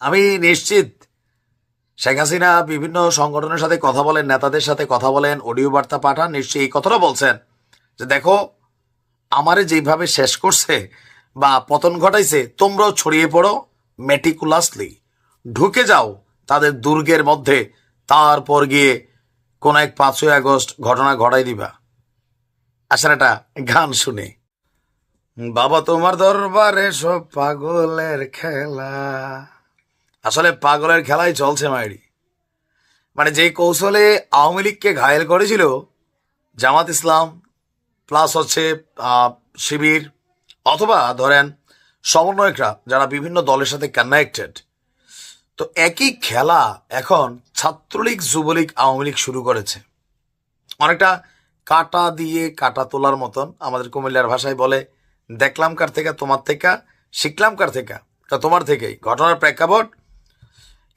আমি নিশ্চিত শেখ হাসিনা বিভিন্ন সংগঠনের সাথে কথা বলেন, নেতাদের সাথে কথা বলেন, অডিও বার্তা পাঠান, নিশ্চয়ই এই কথাটা বলছেন। যে দেখো, আমারে যেভাবে শেষ করছে বা পতন ঘটাইছে, তোমরাও ছড়িয়ে পড়ো মেটিকুলাসলি ঢুকে যাও তাদের দুর্গের মধ্যে, তারপর গিয়ে কোন এক পাঁচই আগস্ট ঘটনা ঘটাই দিবা। আসলে একটা গান শুনে। বাবা, তোমার দরবারে সব পাগলের খেলা। আসলে পাগলের খেলাই চলছে মায়েরি মানে যে কৌশলে আওয়ামী লীগকে ঘায়েল করেছিল, জামাত ইসলাম, প্লাস হচ্ছে শিবির, অথবা ধরেন সমন্বয়করা যারা বিভিন্ন দলের সাথে কানেক্টেড তো একই খেলা এখন ছাত্রলীগ, যুবলীগ, আওয়ামী লীগ শুরু করেছে। অনেকটা কাটা দিয়ে কাটা তোলার মতন আমাদের কুমিল্লার ভাষায় বলে, দেখলাম কার থেকে, তোমার থেকে, শিখলাম কার থেকে, তা তোমার থেকেই। ঘটনার প্রেক্ষাপট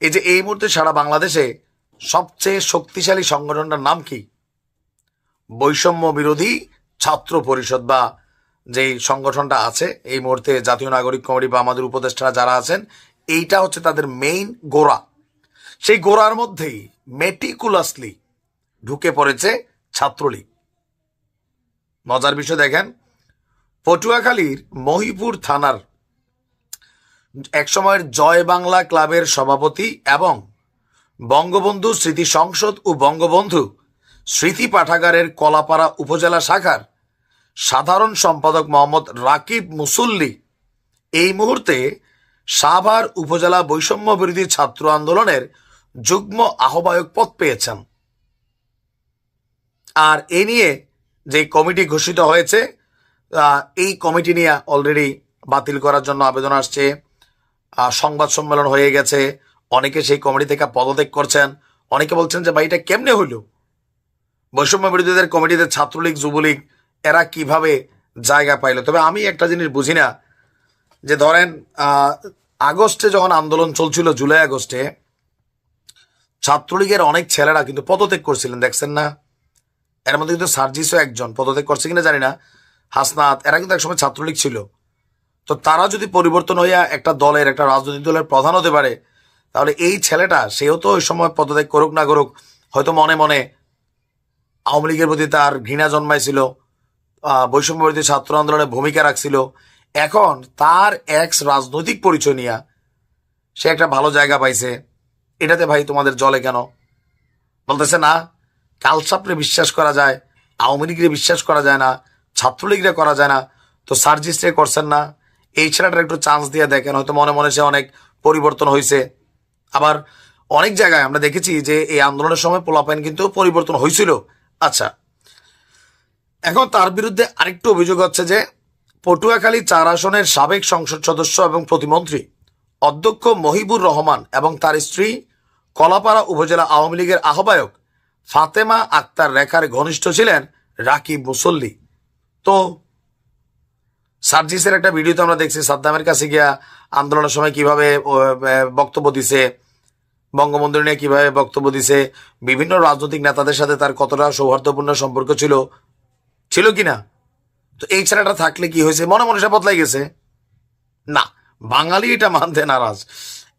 এই যে এই মুহূর্তে সারা বাংলাদেশে সবচেয়ে শক্তিশালী সংগঠনটার নাম কি? বৈষম্য বিরোধী ছাত্র পরিষদ বা যেই সংগঠনটা আছে, এই মুহূর্তে জাতীয় নাগরিক কমিটি বা আমাদের উপদেষ্টারা যারা আছেন, এইটা হচ্ছে তাদের মেইন গোড়া। সেই গোড়ার মধ্যেই মেটিকুলাসলি ঢুকে পড়েছে ছাত্রলীগ। মজার বিষয় দেখেন, পটুয়াখালীর মহিপুর থানার একসময়ের জয় বাংলা ক্লাবের সভাপতি এবং বঙ্গবন্ধু স্মৃতি সংসদ ও বঙ্গবন্ধু স্মৃতি পাঠাগারের কলাপাড়া উপজেলা শাখার সাধারণ সম্পাদক মোহাম্মদ রাকিব মুসল্লি এই মুহূর্তে সাভার উপজেলা বৈষম্য বিরোধী ছাত্র আন্দোলনের যুগ্ম আহ্বায়ক পদ পেয়েছেন। আর এ নিয়ে যে কমিটি ঘোষিত হয়েছে এই কমিটি নিয়ে অলরেডি বাতিল করার জন্য আবেদন আসছে। সংবাদ সম্মেলন হয়ে গেছে। অনেকে সেই কমিটি থেকে পদত্যাগ করছেন। অনেকে বলছেন যে, ভাই, এটা কেমনে হইল? বৈষম্য বিরোধীদের কমিটিতে ছাত্রলীগ, যুবলীগ, এরা কীভাবে জায়গা পাইল? তবে আমি একটা জিনিস বুঝি না, যে ধরেন আগস্টে যখন আন্দোলন চলছিল, জুলাই আগস্টে, ছাত্রলীগের অনেক ছেলেরা কিন্তু পদত্যাগ করছিলেন, দেখছেন না? এর মধ্যে কিন্তু সার্জিসও একজন পদত্যাগ করছে কিনা জানি না। হাসনাত, এরা কিন্তু একসময় ছাত্রলীগ ছিল। তো তারা যদি পরিবর্তন হইয়া একটা দলের একটা রাজনৈতিক দলের প্রধান হতে পারে তাহলে এই ছেলেটা সেও তো ওই সময় পদত্যাগ করুক না করুক হয়তো মনে মনে আওয়ামী লীগের প্রতি তার ঘৃণা জন্মাইছিল আহ, বৈষম্য ছাত্র আন্দোলনে ভূমিকা রাখছিল। এখন তার এক্স রাজনৈতিক পরিচয় নিয়ে সে একটা ভালো জায়গা পাইছে। এটাতে ভাই তোমাদের জলে কেন? বলতেছে না কালসাপরে বিশ্বাস করা যায় আওয়ামী লীগরে বিশ্বাস করা যায় না ছাত্রলীগরে করা যায় না তো সার্জিস্টে করছেন না এই ছেলেটার একটু চান্স দিয়ে দেখেন, হয়তো মনে মনে সে অনেক পরিবর্তন হয়েছে আবার অনেক জায়গায় আমরা দেখেছি যে এই আন্দোলনের সময় পোলাপাইন কিন্তু পরিবর্তন হয়েছিল আচ্ছা এখন তার বিরুদ্ধে আরেকটু অভিযোগ হচ্ছে যে পটুয়াখালী চার আসনের সাবেক সংসদ সদস্য এবং প্রতিমন্ত্রী অধ্যক্ষ মহিবুর রহমান এবং তার স্ত্রী কলাপাড়া উপজেলা আওয়ামী লীগের আহ্বায়ক ফাতেমা আক্তার রেখার ঘনিষ্ঠ ছিলেন রাকিব মুসল্লি। তো সার্জিসের একটা ভিডিওতে আমরা দেখছি, সাদ্দামের কাছে গিয়া আন্দোলনের সময় কীভাবে বক্তব্য দিছে বঙ্গবন্ধু নিয়ে কীভাবে বক্তব্য দিছে, বিভিন্ন রাজনৈতিক নেতাদের সাথে তার কতটা সৌহার্দ্যপূর্ণ সম্পর্ক ছিল ছিল কি না? তো এই ছেলেটা থাকলে কি হয়েছে? মনে মনে সে বদলাই গেছে। না, বাঙালি এটা মানতে নারাজ।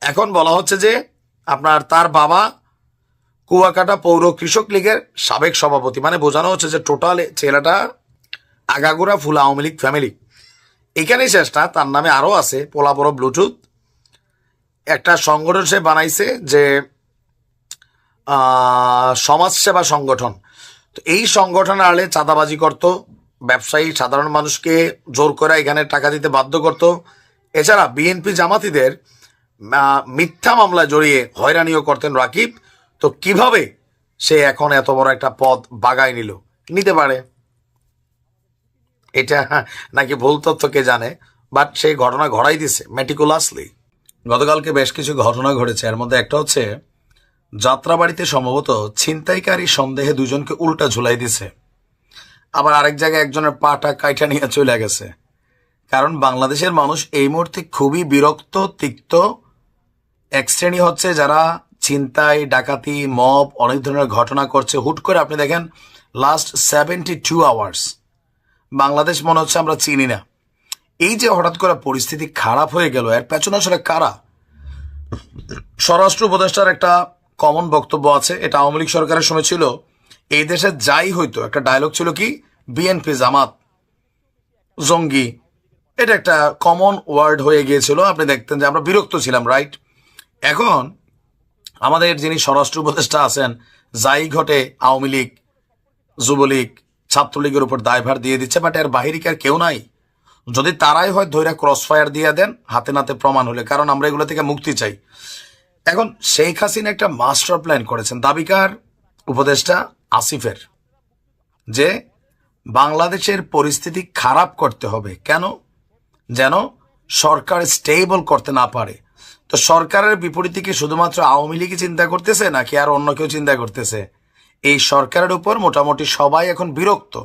এখন বলা হচ্ছে যে, আপনার তার বাবা কুয়াকাটা পৌর কৃষক লীগের সাবেক সভাপতি। মানে বোঝানো হচ্ছে যে টোটাল ছেলেটা আগাগোড়া ফুল আওয়ামী লীগ ফ্যামিলি এখানেই শেষটা, তার নামে আরও আছে পোলা বড় ব্লুটুথ। একটা সংগঠন সে বানাইছে যে সমাজসেবা সংগঠন। তো এই সংগঠনের আড়ে চাঁদাবাজি করত, ব্যবসায়ী, সাধারণ মানুষকে জোর করে এখানে টাকা দিতে বাধ্য করত। এছাড়া বিএনপি জামাতিদের মিথ্যা মামলায় জড়িয়ে হয়রানিও করতেন রাকিব। তো কীভাবে সে এখন এত বড় একটা পদ বাগায় নিল? নিতে পারে। এটা নাকি ভুল তথ্য কে জানে বাট সেই ঘটনা ঘটাই দিছে মেটিকুলাসলি গতকালকে বেশ কিছু ঘটনা ঘটেছে। এর মধ্যে একটা হচ্ছে, যাত্রাবাড়িতে সম্ভবত ছিনতাইকারী সন্দেহে দুজনকে উল্টা ঝুলাই দিছে। আবার আরেক জায়গায় একজনের পাটা কাইটা নিয়ে চলে গেছে। কারণ বাংলাদেশের মানুষ এই মুহূর্তে খুবই বিরক্ত, তিক্ত। এক শ্রেণি হচ্ছে যারা ছিনতাই, ডাকাতি, মব, অনেক ধরনের ঘটনা করছে। হুট করে আপনি দেখেন last seventy two hours Bangladesh মনে হচ্ছে আমরা চিনি না। এই যে হঠাৎ করে পরিস্থিতি খারাপ হয়ে গেল, এর পেছনে আসলে কারা? স্বরাষ্ট্র উপদেষ্টার একটা কমন বক্তব্য আছে, এটা আওয়ামী লীগ সরকারের সময় ছিল। এই দেশে যাই হইতো, একটা ডায়লগ ছিল কি? বিএনপি জামাত, জঙ্গি। এটা একটা কমন ওয়ার্ড হয়ে গিয়েছিল, আপনি দেখতেন যে আমরা বিরক্ত ছিলাম রাইট এখন আমাদের যিনি স্বরাষ্ট্র উপদেষ্টা আছেন, যাই ঘটে আওয়ামী লীগ, যুবলীগ ছাত্রলীগের উপর দায়ভার দিয়ে দিচ্ছে বাট এর বাহিরে কি আর কেউ নাই। যদি তারাই হয়, ধৈর্য ক্রস ফায়ার দিয়ে দেন, হাতে নাতে প্রমাণ হলে, কারণ আমরা এগুলো থেকে মুক্তি চাই। এখন শেখ হাসিনা একটা মাস্টার প্ল্যান করেছেন। দাবিকার উপদেষ্টা আসিফের। যে বাংলাদেশের পরিস্থিতি খারাপ করতে হবে। কেন? যেন সরকার স্টেবল করতে না পারে। তো সরকারের বিপরীতে কি শুধুমাত্র আওয়ামী লীগই চিন্তা করতেছে, নাকি আর অন্য কেউ চিন্তা করতেছে? এই সরকারের উপর মোটামুটি সবাই এখন বিরক্ত।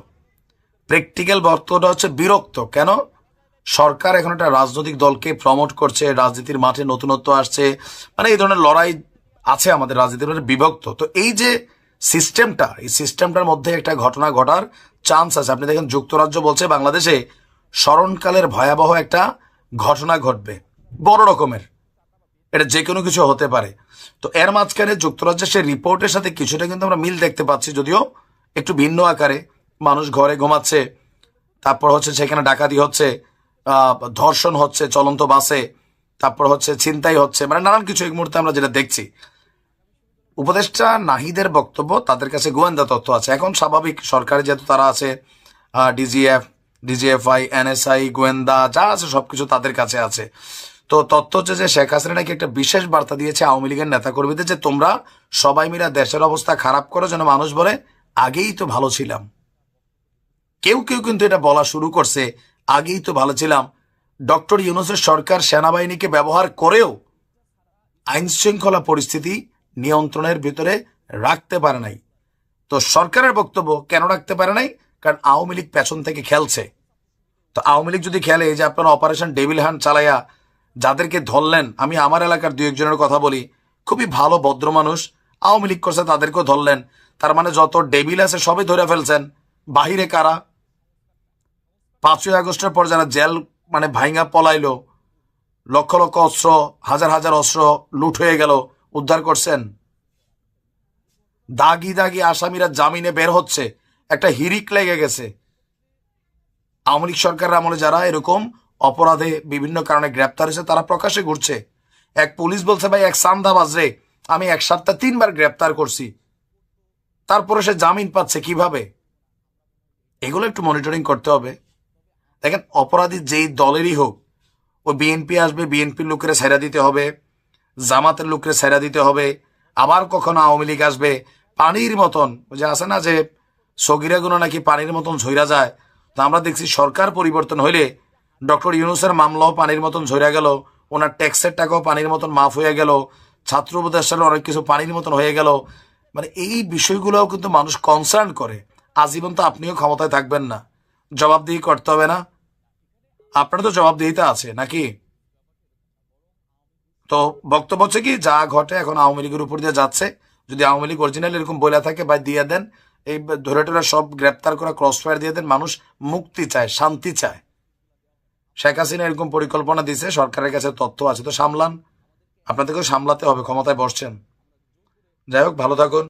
প্র্যাকটিক্যাল বক্তব্যটা হচ্ছে বিরক্ত। কেন? সরকার এখন একটা রাজনৈতিক দলকে প্রমোট করছে, রাজনীতির মাঠে নতুনত্ব আসছে। মানে এই ধরনের লড়াই আছে আমাদের রাজনীতির মধ্যে বিভক্ত। তো এই যে সিস্টেমটা এই সিস্টেমটার মধ্যে একটা ঘটনা ঘটার চান্স আছে। আপনি দেখেন যুক্তরাজ্য বলছে বাংলাদেশে স্মরণকালের ভয়াবহ একটা ঘটনা ঘটবে। বড় রকমের। এটা যে কোনো কিছু হতে পারে। তো এর মাঝখানে যুক্তরাজ্যের সেই রিপোর্টের সাথে কিছুটা কিন্তু আমরা মিল দেখতে পাচ্ছি, যদিও একটু ভিন্ন আকারে। মানুষ ঘরে ঘুমাচ্ছে, তারপর হচ্ছে সেখানে ডাকাতি হচ্ছে ধর্ষণ হচ্ছে, চলন্ত বাসে, তারপর হচ্ছে ছিনতাই হচ্ছে মানে নানান কিছু এই মুহূর্তে আমরা যেটা দেখছি। উপদেষ্টা নাহিদের বক্তব্য, তাদের কাছে গোয়েন্দা তথ্য আছে। এখন স্বাভাবিক, সরকারি যেহেতু তারা আছে ডিজিএফ, ডিজিএফআই, এনএসআই, গোয়েন্দা, যা আছে সবকিছু তাদের কাছে আছে। তো তথ্য হচ্ছে যে শেখ হাসিনা নাকি একটা বিশেষ বার্তা দিয়েছে আওয়ামী লীগের নেতাকর্মীদের যে তোমরা সবাই মিলে দেশের অবস্থা খারাপ করো যেন মানুষ বলে, আগেই তো ভালো ছিলাম। কেউ কেউ কিন্তু এটা বলা শুরু করছে, আগেই তো ভালো ছিলাম। ডক্টর ইউনুসের সরকার সেনাবাহিনীকে ব্যবহার করেও আইন শৃঙ্খলা পরিস্থিতি নিয়ন্ত্রণের ভিতরে রাখতে পারে নাই। তো সরকারের বক্তব্য কেন রাখতে পারে নাই? কারণ আওয়ামী লীগ পেছন থেকে খেলছে। তো আওয়ামী লীগ যদি খেলে যে আপনারা অপারেশন ডেভিল হ্যান্ড চালাইয়া যাদেরকে ধরলেন, আমি আমার এলাকার দু একজনের কথা বলি, খুবই ভালো, ভদ্র মানুষ, আওয়ামী লীগ করছে, তাদেরকেও ধরলেন। তার মানে যত ডেবিল আছে, সবই ধরে ফেলছেন। বাহিরে কারা? পাঁচই আগস্টের পর যারা জেল মানে ভাইঙ্গা পলাইলো, লক্ষ লক্ষ অস্ত্র, হাজার হাজার অস্ত্র লুট হয়ে গেল, উদ্ধার করছেন। দাগি দাগি আসামিরা জামিনে বের হচ্ছে, একটা হিরিক লেগে গেছে। আওয়ামী লীগ সরকারের আমলে যারা এরকম অপরাধে বিভিন্ন কারণে গ্রেপ্তার হয়েছে, তারা প্রকাশে ঘুরছে। এক পুলিশ বলছে, ভাই, এক সান্দা বাজরে আমি এক সপ্তাহ তিনবার গ্রেপ্তার করছি। তারপরে সে জামিন পাচ্ছে কীভাবে? এগুলো একটু মনিটরিং করতে হবে। দেখেন, অপরাধী যেই দলেরই হোক, ও বিএনপি আসবে, বিএনপির লোকেরা ছেড়া দিতে হবে, জামাতের লোকেরা ছেড়া দিতে হবে, আবার কখনো আওয়ামী লীগ আসবে, পানির মতন। যে আছে না যে সগিরাগুলো নাকি পানির মতন ঝইরা যায়। তো আমরা দেখছি সরকার পরিবর্তন হইলে ডক্টর ইউনুসের মামলাও পানির মতন ঝইরা গেল, ওনার ট্যাক্সের টাকাও পানির মতন মাফ হয়ে গেল, ছাত্র উপদেষ্টার অনেক কিছু পানির মতন হয়ে গেল। মানে এই বিষয়গুলোও কিন্তু মানুষ কনসার্ন করে। আজীবন তো আপনিও ক্ষমতায় থাকবেন না। জবাবদিহি করতে হবে না। আপনার তো জবাবদিহিতা আছে, নাকি? তো বক্তব্য হচ্ছে কি, যা ঘটে এখন আওয়ামী লীগের উপর দিয়ে যাচ্ছে। যদি আওয়ামী লীগ অরিজিনাল এরকম বলে থাকে বা দিয়ে দেন। এই ধরে টরে সব গ্রেপ্তার করা ক্রস ফায়ার দিয়ে দেন। মানুষ মুক্তি চায়, শান্তি চায়। শেখ হাসিনা এরকম পরিকল্পনা দিছে, সরকারের কাছে তথ্য আছে, তো সামলান। আপনাদেরকেও সামলাতে হবে, ক্ষমতায় বসছেন। যাই হোক, ভালো থাকুন।